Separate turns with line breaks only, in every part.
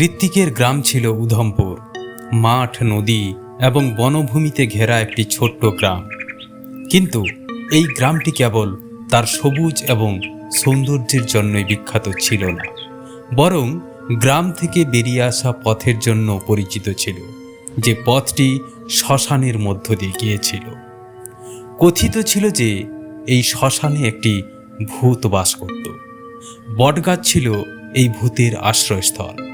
ঋত্বিকের গ্রাম ছিল উধমপুর, মাঠ, নদী এবং বনভূমিতে ঘেরা একটি ছোট্ট গ্রাম। কিন্তু এই গ্রামটি কেবল তার সবুজ এবং সৌন্দর্যের জন্যই বিখ্যাত ছিল না, বরং গ্রাম থেকে বেরিয়ে আসা পথের জন্য পরিচিত ছিল, যে পথটি শ্মশানের মধ্য দিয়ে গিয়েছিল। কথিত ছিল যে এই শ্মশানে একটি ভূত বাস করত। বটগাছ ছিল এই ভূতের আশ্রয়স্থল।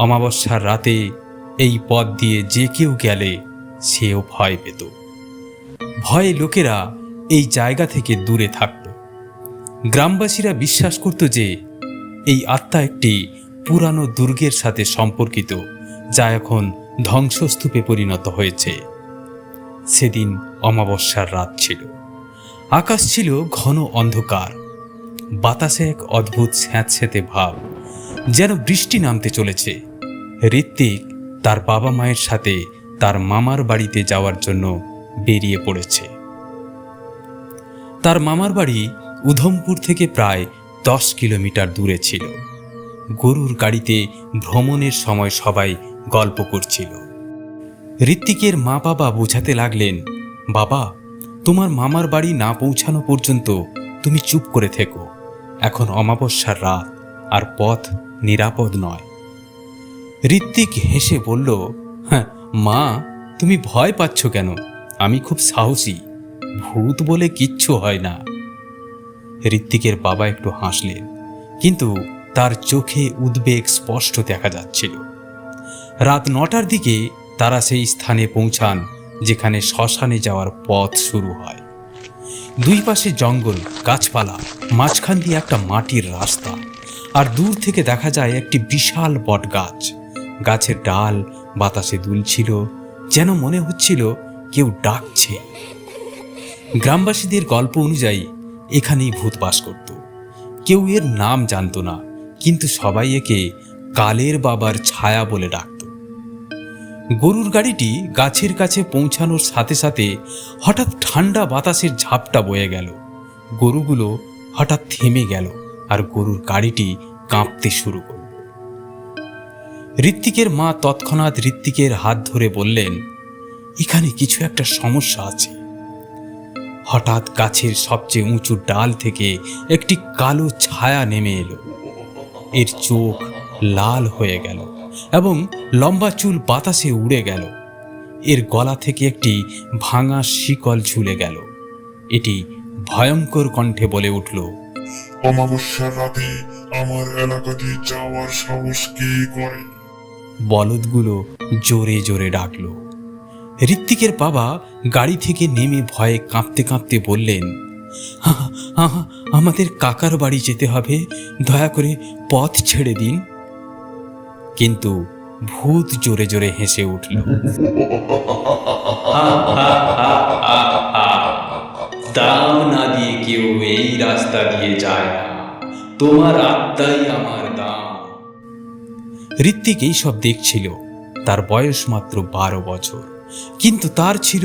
অমাবস্যার রাতে এই পথ দিয়ে যে কেউ গেলে সেও ভয় পেত। ভয়ে লোকেরা এই জায়গা থেকে দূরে থাকত। গ্রামবাসীরা বিশ্বাস করত যে এই আত্মা একটি পুরানো দুর্গের সাথে সম্পর্কিত, যা এখন ধ্বংসস্তূপে পরিণত হয়েছে। সেদিন অমাবস্যার রাত ছিল। আকাশ ছিল ঘন অন্ধকার। বাতাসে এক অদ্ভুত স্যাঁতস্যাঁতে ভাব, যেন বৃষ্টি নামতে চলেছে। ঋত্বিক তার বাবা মায়ের সাথে তার মামার বাড়িতে যাওয়ার জন্য বেরিয়ে পড়েছে। তার মামার বাড়ি উধমপুর থেকে প্রায় দশ কিলোমিটার দূরে ছিল। গরুর গাড়িতে ভ্রমণের সময় সবাই গল্প করছিল। ঋত্বিকের মা বাবা বোঝাতে লাগলেন, বাবা, তোমার মামার বাড়ি না পৌঁছানো পর্যন্ত তুমি চুপ করে থেকো। এখন অমাবস্যার রাত, আর পথ নিরাপদ নয়। ঋত্বিক হেসে বলল হ্যাঁ মা, তুমি ভয় পাচ্ছ কেন? আমি খুব সাহসী। ভূত বলে কিচ্ছু হয় না। ঋত্বিকের বাবা একটু হাসলেন, কিন্তু তার চোখে উদ্বেগ স্পষ্ট দেখা যাচ্ছিল। রাত নটার দিকে তারা সেই স্থানে পৌঁছান, যেখানে শ্মশানে যাওয়ার পথ শুরু হয়। দুই পাশে জঙ্গল, গাছপালা, মাঝখান দিয়ে একটা মাটির রাস্তা, আর দূর থেকে দেখা যায় একটি বিশাল বট গাছ গাছের ডাল বাতাসে দুলছিল, যেন মনে হচ্ছিল কেউ ডাকছে। গ্রামবাসীদের গল্প অনুযায়ী এখানেই ভূত বাস করত। কেউ এর নাম জানতো না, কিন্তু সবাই একে কালের বাবার ছায়া বলে ডাকত। গরুর গাড়িটি গাছের কাছে পৌঁছানোর সাথে সাথে হঠাৎ ঠান্ডা বাতাসের ঝাপটা বয়ে গেল। গরুগুলো হঠাৎ থেমে গেল আর গরুর গাড়িটি কাঁপতে শুরু করল। ঋত্বিকের মা তৎক্ষণাৎ ঋত্বিকের হাত ধরে বললেন, এখানে কিছু একটা সমস্যা আছে। হঠাৎ গাছের সবচেয়ে উঁচু ডাল থেকে একটি কালো ছায়া নেমে এলো। এর চোখ লাল হয়ে গেল এবং লম্বা চুল বাতাসে উড়ে গেল। এর গলা থেকে একটি ভাঙা শিকল ঝুলে গেল। এটি ভয়ঙ্কর কণ্ঠে বলে উঠল
অমাবস্যার রাতে আমার এলাকা দিয়ে যাওয়ার সাহস কে করে?
বলদগুলো জোরে জোরে ডাকলো। ঋত্বিকের বাবা গাড়ি থেকে নেমে ভয়ে কাঁপতে কাঁপতে বললেন "আহা, আহা, আমাদের কাকার বাড়ি যেতে হবে দয়া করে পথ ছেড়ে দিন। কিন্তু ভূত জোরে জোরে হেসে উঠল। দাম না দিয়ে কেউ এই রাস্তা দিয়ে যায় না। তোমার আত্মাই আমার ঋত্বিক এইসব দেখছিল। তার বয়স মাত্র বারো বছর। কিন্তু তার ছিল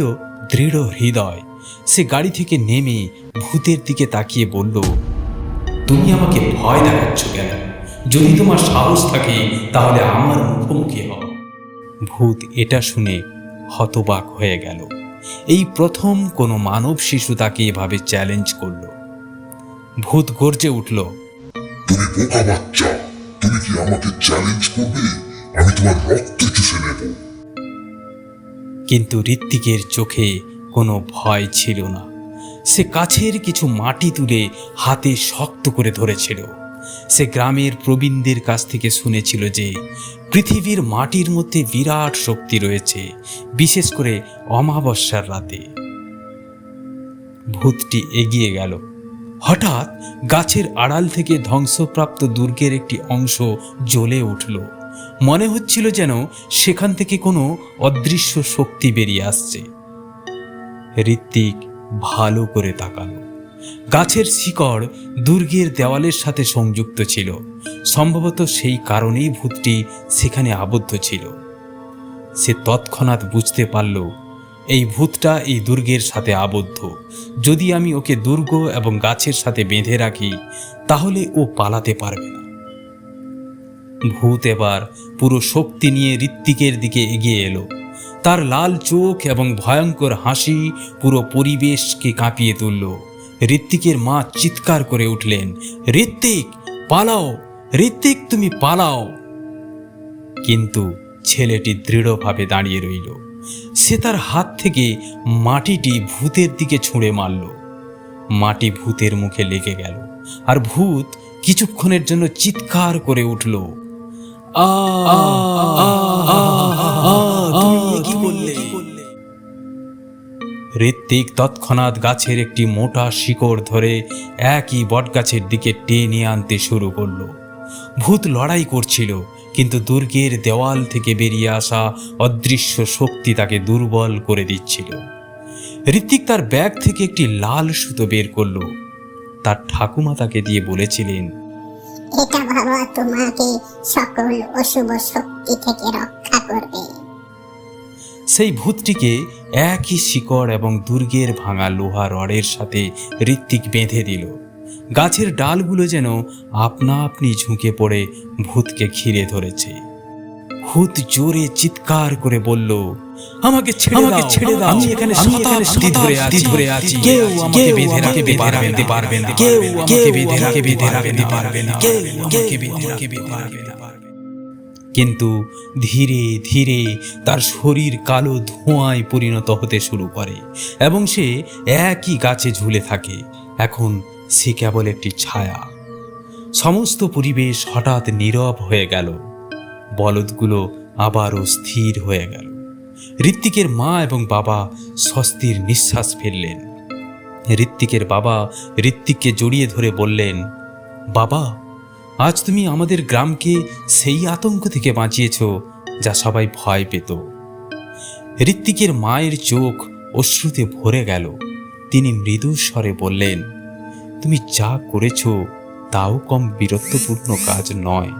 দৃঢ় হৃদয়। সে গাড়ি থেকে নেমে ভূতের দিকে তাকিয়ে বলল, তুমি আমাকে ভয় দেখাচ্ছ কেন? যদি তোমার সাহস থাকে, তাহলে আমার মুখোমুখি হও। ভূত এটা শুনে হতবাক হয়ে গেল। এই প্রথম কোনো মানব শিশু তাকে এভাবে চ্যালেঞ্জ করল। ভূত গর্জে উঠল,
তুমি বোকা বাচ্চা। কি আমাকে চ্যালেঞ্জ করবে? আমি তোমার রক্ত চুষে নেব।
কিন্তু ঋত্বিকের চোখে কোনো ভয় ছিল না। সে কাছের কিছু মাটি তুলে হাতে শক্ত করে ধরেছিল। সে গ্রামের প্রবীণদের কাছ থেকে শুনেছিল যে পৃথিবীর মাটির মধ্যে বিরাট শক্তি রয়েছে, বিশেষ করে অমাবস্যার রাতে। ভূতটি এগিয়ে গেল। হঠাৎ গাছের আড়াল থেকে ধ্বংসপ্রাপ্ত দুর্গের একটি অংশ জ্বলে উঠল। মনে হচ্ছিল যেন সেখান থেকে কোনো অদৃশ্য শক্তি বেরিয়ে আসছে। ঋত্বিক ভালো করে তাকালো। গাছের শিকড় দুর্গের দেওয়ালের সাথে সংযুক্ত ছিল। সম্ভবত সেই কারণেই ভূতটি সেখানে আবদ্ধ ছিল। সে তৎক্ষণাৎ বুঝতে পারল এই ভূতটা এই দুর্গের সাথে আবদ্ধ। যদি আমি ওকে দুর্গ এবং গাছের সাথে বেঁধে রাখি, তাহলে ও পালাতে পারবে না। ভূত এবার পুরো শক্তি নিয়ে ঋত্বিকের দিকে এগিয়ে এলো। তার লাল চোখ এবং ভয়ঙ্কর হাসি পুরো পরিবেশকে কাঁপিয়ে তুলল। ঋত্বিকের মা চিৎকার করে উঠলেন, ঋত্বিক, পালাও! ঋত্বিক, তুমি পালাও! কিন্তু ছেলেটি দৃঢ়ভাবে দাঁড়িয়ে রইল। সে তার হাত থেকে মাটিটি ভূতের দিকে ছুঁড়ে মারল। মাটি ভূতের মুখে লেগে গেল আর ভূত কিছুক্ষণের জন্য চিৎকার করে উঠল ঋত্বিক তৎক্ষণাৎ গাছের একটি মোটা শিকড় ধরে একই বটগাছের দিকে টেনে আনতে শুরু করল। ভূত লড়াই করছিল কিন্তু দুর্গের দেওয়াল থেকে বেরিয়ে আসা অদৃশ্য শক্তি তাকে দুর্বল করে দিচ্ছিল। ঋত্বিক তার ব্যাগ থেকে একটি লাল সুতো বের করল। তার ঠাকুমা তাকে দিয়ে বলেছিলেন
এটা বাবা তোমাকে সকল অশুভ শক্তি থেকে রক্ষা করবে।
সেই ভূতটিকে একই শিকড় এবং দুর্গের ভাঙা লোহা রডের সাথে ঋত্বিক বেঁধে দিল। গাছের ডালগুলো যেন আপনা আপনি ঝুঁকে পড়ে ভূতকে ঘিরে ধরেছে। ভূত জোরে চিৎকার করে বলল আমাকে ছেড়ে
আমাকে ছেড়ে দাও।
আমি এখানে
এখানে
শতাব্দী ধরে আছি
ধরে আছি।
কেউ আমাকে বেঁধে রাখতে
বেঁধে রাখতে
পারবে না।
কেউ আমাকে
বেঁধে রাখতে
বেঁধে
পারবে না
পারবে না।
কেউ আমাকে বেঁধে রাখতে
রাখতে
পারবে না। কিন্তু ধীরে ধীরে তার শরীর কালো ধোঁয়ায় পরিণত হতে শুরু করে এবং সে একই গাছে ঝুলে থাকে। এখন সে কেবল একটি ছায়া। সমস্ত পরিবেশ হঠাৎ নীরব হয়ে গেল। বলদগুলো আবারও স্থির হয়ে গেল। ঋত্বিকের মা এবং বাবা স্বস্তির নিঃশ্বাস ফেললেন। ঋত্বিকের বাবা ঋত্বিককে জড়িয়ে ধরে বললেন, বাবা, আজ তুমি আমাদের গ্রামকে সেই আতঙ্ক থেকে বাঁচিয়েছ যা সবাই ভয় পেত। ঋত্বিকের মায়ের চোখ অশ্রুতে ভরে গেল। তিনি মৃদু স্বরে বললেন তুমি যা করেছ, তাও কম বীরত্বপূর্ণ কাজ নয়।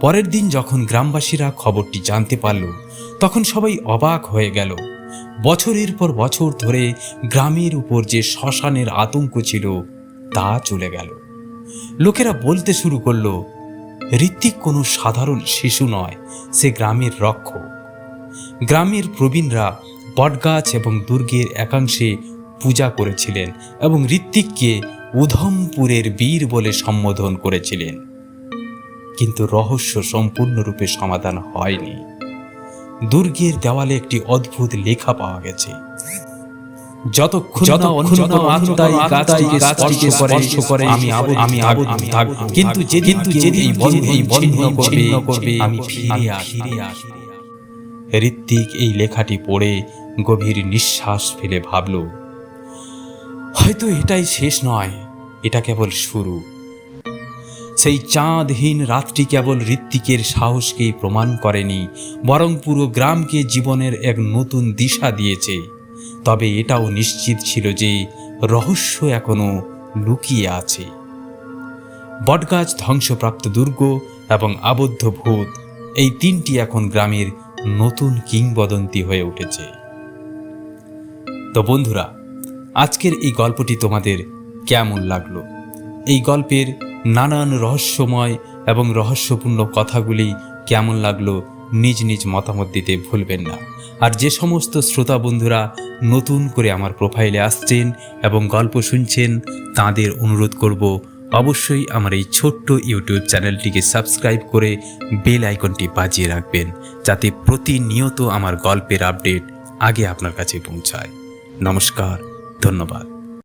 পরের দিন যখন গ্রামবাসীরা খবরটি জানতে পারল, তখন সবাই অবাক হয়ে গেল। বছরের পর বছর ধরে গ্রামের উপর যে শ্মশানের আতঙ্ক ছিল, তা চলে গেল। লোকেরা বলতে শুরু করল, ঋত্বিক কোনো সাধারণ শিশু নয়, সে গ্রামের রক্ষক। গ্রামের প্রবীণরা বটগাছ এবং দুর্গের একাংশে পূজা করেছিলেন এবং ঋত্বিককে উধমপুরের বীর বলে সম্বোধন করেছিলেন। কিন্তু রহস্য সম্পূর্ণরূপে সমাধান হয়নি। দুর্গের দেওয়ালে একটি অদ্ভুত লেখা পাওয়া গেছে। কিন্তু ঋত্বিক এই লেখাটি পড়ে গভীর নিঃশ্বাস ফেলে ভাবল হয়তো এটাই শেষ নয়। এটা কেবল শুরু। সেই চাঁদহীন রাতটি কেবল ঋত্বিকের সাহসকেই প্রমাণ করেনি, বরং পুরো গ্রামকে জীবনের এক নতুন দিশা দিয়েছে। তবে এটাও নিশ্চিত ছিল যে রহস্য এখনও লুকিয়ে আছে। বটগাছ, ধ্বংসপ্রাপ্ত দুর্গ এবং আবদ্ধ ভূত, এই তিনটি এখন গ্রামের নতুন কিংবদন্তি হয়ে উঠেছে। তো বন্ধুরা আজকের এই গল্পটি তোমাদের কেমন লাগল? এই গল্পের নানান রহস্যময় এবং রহস্যপূর্ণ কথাগুলি কেমন লাগল নিজ নিজ মতামত দিতে ভুলবেন না। আর যে সমস্ত শ্রোতা বন্ধুরা নতুন করে আমার প্রোফাইলে আসছেন এবং গল্প শুনছেন, তাদের অনুরোধ করব অবশ্যই আমার এই ছোট্ট ইউটিউব চ্যানেলটিকে সাবস্ক্রাইব করে বেল আইকনটি বাজিয়ে রাখবেন, যাতে প্রতিনিয়ত আমার গল্পের আপডেট আগে আপনার কাছে পৌঁছায়। নমস্কার। ধন্যবাদ।